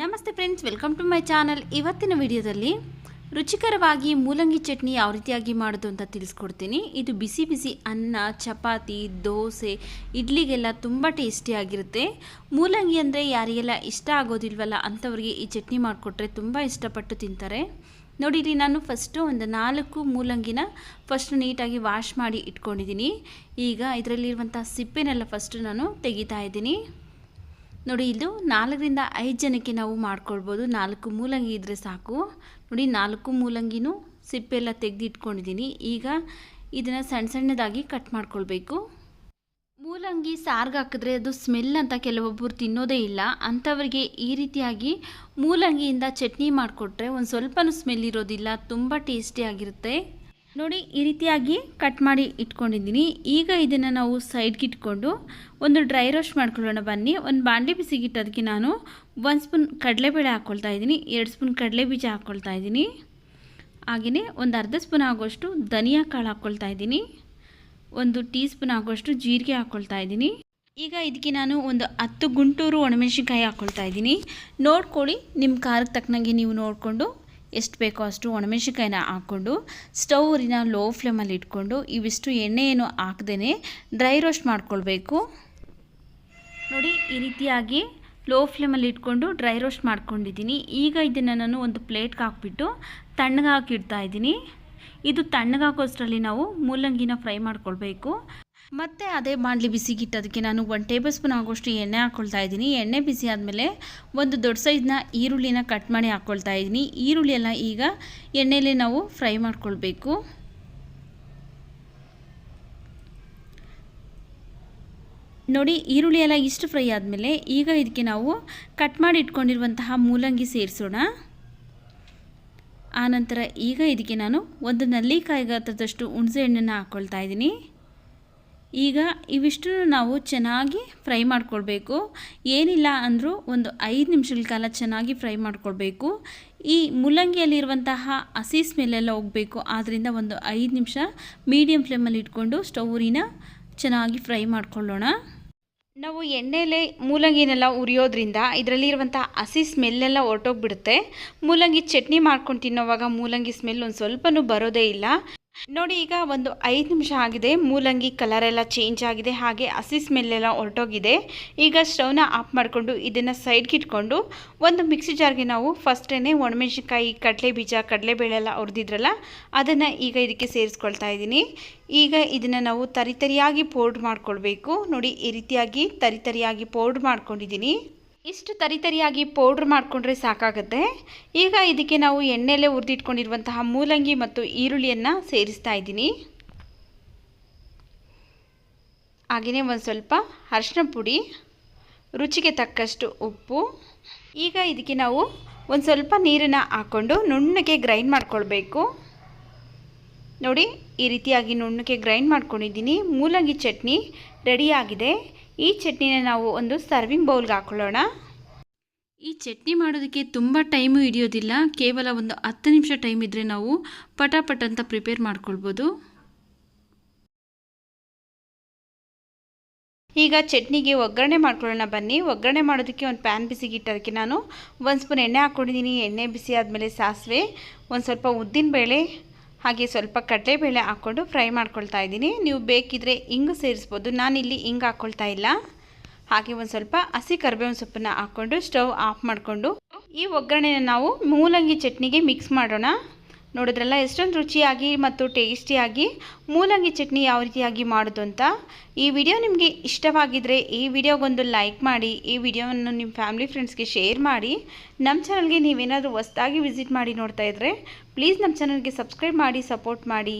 ನಮಸ್ತೆ friends welcome to my channel ಇವತ್ತಿನ ವಿಡಿಯೋದಲ್ಲಿ ರುಚಿಕರವಾಗಿ ಮೂಲಂಗಿ ಚಟ್ನಿ ಯಾವ ರೀತಿಯಾಗಿ ಮಾಡೋದು ಅಂತ ತಿಳಿಸ್ಕೊಡ್ತೀನಿ. ಇದು ಬಿಸಿ ಬಿಸಿ ಅನ್ನ, ಚಪಾತಿ, ದೋಸೆ, ಇಡ್ಲಿಗೆಲ್ಲ ತುಂಬ ಟೇಸ್ಟಿಯಾಗಿರುತ್ತೆ ಮೂಲಂಗಿ ಅಂದರೆ ಯಾರಿಗೆಲ್ಲ ಇಷ್ಟ ಆಗೋದಿಲ್ವಲ್ಲ ಅಂಥವ್ರಿಗೆ ಈ ಚಟ್ನಿ ಮಾಡಿಕೊಟ್ರೆ ತುಂಬ ಇಷ್ಟಪಟ್ಟು ತಿಂತಾರೆ. ನೋಡಿ ಇಲ್ಲಿ ನಾನು ಫಸ್ಟು ಒಂದು ನಾಲ್ಕು ಮೂಲಂಗಿನ ಫಸ್ಟ್ ನೀಟಾಗಿ ವಾಶ್ ಮಾಡಿ ಇಟ್ಕೊಂಡಿದ್ದೀನಿ. ಈಗ ಇದರಲ್ಲಿರುವಂಥ ಸಿಪ್ಪೆನೆಲ್ಲ ಫಸ್ಟು ನಾನು ತೆಗಿತಾ ಇದ್ದೀನಿ. ನೋಡಿ, ಇದು ನಾಲ್ಕರಿಂದ ಐದು ಜನಕ್ಕೆ ನಾವು ಮಾಡ್ಕೊಳ್ಬೋದು. ನಾಲ್ಕು ಮೂಲಂಗಿ ಇದ್ದರೆ ಸಾಕು. ನೋಡಿ, ನಾಲ್ಕು ಮೂಲಂಗಿನೂ ಸಿಪ್ಪೆಲ್ಲ ತೆಗೆದಿಟ್ಕೊಂಡಿದ್ದೀನಿ. ಈಗ ಇದನ್ನು ಸಣ್ಣ ಸಣ್ಣದಾಗಿ ಕಟ್ ಮಾಡ್ಕೊಳ್ಬೇಕು. ಮೂಲಂಗಿ ಸಾರ್ಗೆ ಹಾಕಿದ್ರೆ ಅದು ಸ್ಮೆಲ್ ಅಂತ ಕೆಲವೊಬ್ಬರು ತಿನ್ನೋದೇ ಇಲ್ಲ. ಅಂಥವ್ರಿಗೆ ಈ ರೀತಿಯಾಗಿ ಮೂಲಂಗಿಯಿಂದ ಚಟ್ನಿ ಮಾಡಿಕೊಟ್ರೆ ಒಂದು ಸ್ವಲ್ಪನೂ ಸ್ಮೆಲ್ ಇರೋದಿಲ್ಲ. ತುಂಬ ಟೇಸ್ಟಿಯಾಗಿರುತ್ತೆ ನೋಡಿ, ಈ ರೀತಿಯಾಗಿ ಕಟ್ ಮಾಡಿ ಇಟ್ಕೊಂಡಿದ್ದೀನಿ. ಈಗ ಇದನ್ನು ನಾವು ಸೈಡ್ಗೆ ಇಟ್ಕೊಂಡು ಒಂದು ಡ್ರೈ ರೋಸ್ಟ್ ಮಾಡ್ಕೊಳ್ಳೋಣ. ಬನ್ನಿ, ಒಂದು ಬಾಂಡೆ ಬಿಸಿಗಿಟ್ಟೋದಕ್ಕೆ ನಾನು ಒಂದು ಸ್ಪೂನ್ ಕಡಲೆಬೇಳೆ ಹಾಕ್ಕೊಳ್ತಾ ಇದ್ದೀನಿ. ಎರಡು ಸ್ಪೂನ್ ಕಡಲೆ ಬೀಜ ಹಾಕ್ಕೊಳ್ತಾ ಇದ್ದೀನಿ. ಹಾಗೆಯೇ ಒಂದು ಅರ್ಧ ಸ್ಪೂನ್ ಆಗೋಷ್ಟು ಧನಿಯಾ ಕಾಳು ಹಾಕ್ಕೊಳ್ತಾ ಇದ್ದೀನಿ. ಒಂದು ಟೀ ಸ್ಪೂನ್ ಆಗೋಷ್ಟು ಜೀರಿಗೆ ಹಾಕ್ಕೊಳ್ತಾ ಇದ್ದೀನಿ. ಈಗ ಇದಕ್ಕೆ ನಾನು ಒಂದು ಹತ್ತು ಗುಂಟೂರು ಒಣಮೆಣಸಿನ್ಕಾಯಿ ಹಾಕ್ಕೊಳ್ತಾ ಇದ್ದೀನಿ. ನೋಡ್ಕೊಳ್ಳಿ ನಿಮ್ಮ ಖಾರಕ್ಕೆ ತಕ್ಕನಾಗೆ ನೀವು ನೋಡಿಕೊಂಡು ಎಷ್ಟು ಬೇಕೋ ಅಷ್ಟು ಒಣಮೆಣಸಿನ್ಕಾಯಿನ ಹಾಕ್ಕೊಂಡು ಸ್ಟೌವಿನ ಲೋ ಫ್ಲೇಮಲ್ಲಿ ಇಟ್ಕೊಂಡು ಇವಿಷ್ಟು ಎಣ್ಣೆ ಏನು ಹಾಕ್ದೇ ಡ್ರೈ ರೋಸ್ಟ್ ಮಾಡ್ಕೊಳ್ಬೇಕು. ನೋಡಿ, ಈ ರೀತಿಯಾಗಿ ಲೋ ಫ್ಲೇಮಲ್ಲಿ ಇಟ್ಕೊಂಡು ಡ್ರೈ ರೋಸ್ಟ್ ಮಾಡ್ಕೊಂಡಿದ್ದೀನಿ. ಈಗ ಇದನ್ನು ನಾನು ಒಂದು ಪ್ಲೇಟ್ಗೆ ಹಾಕ್ಬಿಟ್ಟು ತಣ್ಣಗೆ ಹಾಕಿಡ್ತಾ ಇದ್ದೀನಿ. ಇದು ತಣ್ಣಗೆ ಹಾಕೋಷ್ಟರಲ್ಲಿ ನಾವು ಮೂಲಂಗಿನ ಫ್ರೈ ಮಾಡ್ಕೊಳ್ಬೇಕು. ಮತ್ತು ಅದೇ ಬಾಣಲಿ ಬಿಸಿಗಿಟ್ಟು. ಅದಕ್ಕೆ ನಾನು ಒನ್ ಟೇಬಲ್ ಸ್ಪೂನ್ ಆಗೋಷ್ಟು ಎಣ್ಣೆ ಹಾಕ್ಕೊಳ್ತಾ ಇದ್ದೀನಿ. ಎಣ್ಣೆ ಬಿಸಿ ಆದಮೇಲೆ ಒಂದು ದೊಡ್ಡ ಸೈಜ್ನ ಈರುಳ್ಳಿನ ಕಟ್ ಮಾಡಿ ಹಾಕ್ಕೊಳ್ತಾ ಇದ್ದೀನಿ. ಈರುಳ್ಳಿ ಎಲ್ಲ ಈಗ ಎಣ್ಣೆಯಲ್ಲಿ ನಾವು ಫ್ರೈ ಮಾಡ್ಕೊಳ್ಬೇಕು. ನೋಡಿ ಈರುಳ್ಳಿ ಎಲ್ಲ ಇಷ್ಟು ಫ್ರೈ ಆದಮೇಲೆ ಈಗ ಇದಕ್ಕೆ ನಾವು ಕಟ್ ಮಾಡಿ ಇಟ್ಕೊಂಡಿರುವಂತಹ ಮೂಲಂಗಿ ಸೇರಿಸೋಣ. ಆನಂತರ ಈಗ ಇದಕ್ಕೆ ನಾನು ಒಂದು ನಲ್ಲಿಕಾಯಿ ಗಾತ್ರದಷ್ಟು ಹುಣಸೆ ಹಣ್ಣನ್ನು ಹಾಕ್ಕೊಳ್ತಾ ಇದ್ದೀನಿ. ಈಗ ಇವಿಷ್ಟನ್ನು ನಾವು ಚೆನ್ನಾಗಿ ಫ್ರೈ ಮಾಡ್ಕೊಳ್ಬೇಕು. ಏನಿಲ್ಲ ಅಂದರೂ ಒಂದು ಐದು ನಿಮಿಷಗಳ ಕಾಲ ಚೆನ್ನಾಗಿ ಫ್ರೈ ಮಾಡ್ಕೊಳ್ಬೇಕು. ಈ ಮೂಲಂಗಿಯಲ್ಲಿರುವಂತಹ ಹಸಿ ಸ್ಮೆಲ್ಲೆಲ್ಲ ಹೋಗಬೇಕು. ಆದ್ದರಿಂದ ಒಂದು ಐದು ನಿಮಿಷ ಮೀಡಿಯಮ್ ಫ್ಲೇಮಲ್ಲಿ ಇಟ್ಕೊಂಡು ಸ್ಟೌರಿನ ಚೆನ್ನಾಗಿ ಫ್ರೈ ಮಾಡ್ಕೊಳ್ಳೋಣ. ನಾವು ಎಣ್ಣೆಲೆ ಮೂಲಂಗಿನೆಲ್ಲ ಉರಿಯೋದ್ರಿಂದ ಇದರಲ್ಲಿರುವಂಥ ಹಸಿ ಸ್ಮೆಲ್ಲೆಲ್ಲ ಹೊರಟೋಗ್ಬಿಡುತ್ತೆ. ಮೂಲಂಗಿ ಚಟ್ನಿ ಮಾಡ್ಕೊಂಡು ತಿನ್ನೋವಾಗ ಮೂಲಂಗಿ ಸ್ಮೆಲ್ ಒಂದು ಸ್ವಲ್ಪನೂ ಬರೋದೇ ಇಲ್ಲ. ನೋಡಿ, ಈಗ ಒಂದು ಐದು ನಿಮಿಷ ಆಗಿದೆ. ಮೂಲಂಗಿ ಕಲರ್ ಎಲ್ಲ ಚೇಂಜ್ ಆಗಿದೆ. ಹಾಗೆ ಹಸಿ ಸ್ಮೆಲ್ಲೆಲ್ಲ ಹೊರಟೋಗಿದೆ. ಈಗ ಸ್ಟವ್ನ ಆಫ್ ಮಾಡಿಕೊಂಡು ಇದನ್ನು ಸೈಡ್ಗೆ ಇಟ್ಕೊಂಡು ಒಂದು ಮಿಕ್ಸಿ ಜಾರ್ಗೆ ನಾವು ಫಸ್ಟೇ ಒಣಮೆಣ್ಸಿನ್ಕಾಯಿ, ಕಡಲೆ ಬೀಜ, ಕಡಲೆಬೇಳೆ ಎಲ್ಲ ಹುರಿದಿದ್ರಲ್ಲ, ಅದನ್ನು ಈಗ ಇದಕ್ಕೆ ಸೇರಿಸ್ಕೊಳ್ತಾ ಇದ್ದೀನಿ. ಈಗ ಇದನ್ನು ನಾವು ತರಿತರಿಯಾಗಿ ಪೌಡ್ರ್ ಮಾಡ್ಕೊಳ್ಬೇಕು. ನೋಡಿ, ಈ ರೀತಿಯಾಗಿ ತರಿತರಿಯಾಗಿ ಪೌಡ್ರ್ ಮಾಡ್ಕೊಂಡಿದ್ದೀನಿ. ಇಷ್ಟು ತರಿತರಿಯಾಗಿ ಪೌಡ್ರ್ ಮಾಡಿಕೊಂಡ್ರೆ ಸಾಕಾಗುತ್ತೆ. ಈಗ ಇದಕ್ಕೆ ನಾವು ಎಣ್ಣೆಲೆ ಹುರಿದಿಟ್ಕೊಂಡಿರುವಂತಹ ಮೂಲಂಗಿ ಮತ್ತು ಈರುಳ್ಳಿಯನ್ನು ಸೇರಿಸ್ತಾ ಇದ್ದೀನಿ. ಹಾಗೆಯೇ ಒಂದು ಸ್ವಲ್ಪ ಅರಿಶಿನ ಪುಡಿ, ರುಚಿಗೆ ತಕ್ಕಷ್ಟು ಉಪ್ಪು. ಈಗ ಇದಕ್ಕೆ ನಾವು ಒಂದು ಸ್ವಲ್ಪ ನೀರನ್ನು ಹಾಕ್ಕೊಂಡು ನುಣ್ಣಗೆ ಗ್ರೈಂಡ್ ಮಾಡ್ಕೊಳ್ಬೇಕು. ನೋಡಿ, ಈ ರೀತಿಯಾಗಿ ನುಣ್ಣಗೆ ಗ್ರೈಂಡ್ ಮಾಡ್ಕೊಂಡಿದ್ದೀನಿ. ಮೂಲಂಗಿ ಚಟ್ನಿ ರೆಡಿಯಾಗಿದೆ ಈ ಚಟ್ನಿನ ನಾವು ಒಂದು ಸರ್ವಿಂಗ್ ಬೌಲ್ಗೆ ಹಾಕೊಳ್ಳೋಣ. ಈ ಚಟ್ನಿ ಮಾಡೋದಕ್ಕೆ ತುಂಬ ಟೈಮು ಹಿಡಿಯೋದಿಲ್ಲ. ಕೇವಲ ಒಂದು ಹತ್ತು ನಿಮಿಷ ಟೈಮ್ ಇದ್ದರೆ ನಾವು ಪಟಾಪಟ ಅಂತ ಪ್ರಿಪೇರ್ ಮಾಡ್ಕೊಳ್ಬೋದು. ಈಗ ಚಟ್ನಿಗೆ ಒಗ್ಗರಣೆ ಮಾಡ್ಕೊಳ್ಳೋಣ ಬನ್ನಿ. ಒಗ್ಗರಣೆ ಮಾಡೋದಕ್ಕೆ ಒಂದು ಪ್ಯಾನ್ ಬಿಸಿಗಿಟ್ಟೋದಕ್ಕೆ ನಾನು ಒಂದು ಸ್ಪೂನ್ ಎಣ್ಣೆ ಹಾಕ್ಕೊಂಡಿದ್ದೀನಿ. ಎಣ್ಣೆ ಬಿಸಿ ಆದಮೇಲೆ ಸಾಸಿವೆ ಒಂದು ಸ್ವಲ್ಪ ಉದ್ದಿನಬೇಳೆ ಹಾಗೆ ಸ್ವಲ್ಪ ಕಡಲೆಬೇಳೆ ಹಾಕ್ಕೊಂಡು ಫ್ರೈ ಮಾಡ್ಕೊಳ್ತಾ ಇದ್ದೀನಿ. ನೀವು ಬೇಕಿದ್ರೆ ಹಿಂಗು ಸೇರಿಸ್ಬೋದು. ನಾನಿಲ್ಲಿ ಹಿಂಗೆ ಹಾಕ್ಕೊಳ್ತಾ ಇಲ್ಲ. ಹಾಗೆ ಒಂದು ಸ್ವಲ್ಪ ಹಸಿ ಕರಿಬೇವಿನ ಸೊಪ್ಪನ್ನು ಹಾಕ್ಕೊಂಡು ಸ್ಟವ್ ಆಫ್ ಮಾಡಿಕೊಂಡು ಈ ಒಗ್ಗರಣೆನ ನಾವು ಮೂಲಂಗಿ ಚಟ್ನಿಗೆ ಮಿಕ್ಸ್ ಮಾಡೋಣ. ನೋಡಿದ್ರಲ್ಲ, ಎಷ್ಟೊಂದು ರುಚಿಯಾಗಿ ಮತ್ತು ಟೇಸ್ಟಿಯಾಗಿ ಮೂಲಂಗಿ ಚಟ್ನಿ ಯಾವ ರೀತಿಯಾಗಿ ಮಾಡೋದು ಅಂತ. ಈ ವಿಡಿಯೋ ನಿಮಗೆ ಇಷ್ಟವಾಗಿದ್ದರೆ ಈ ವಿಡಿಯೋಗೊಂದು ಲೈಕ್ ಮಾಡಿ, ಈ ವಿಡಿಯೋವನ್ನು ನಿಮ್ಮ ಫ್ಯಾಮಿಲಿ ಫ್ರೆಂಡ್ಸ್ಗೆ ಶೇರ್ ಮಾಡಿ. ನಮ್ಮ ಚಾನಲ್ಗೆ ನೀವೇನಾದರೂ ಹೊಸ್ದಾಗಿ ವಿಸಿಟ್ ಮಾಡಿ ನೋಡ್ತಾ ಇದ್ದರೆ ಪ್ಲೀಸ್ ನಮ್ಮ ಚಾನಲ್ಗೆ ಸಬ್ಸ್ಕ್ರೈಬ್ ಮಾಡಿ, ಸಪೋರ್ಟ್ ಮಾಡಿ.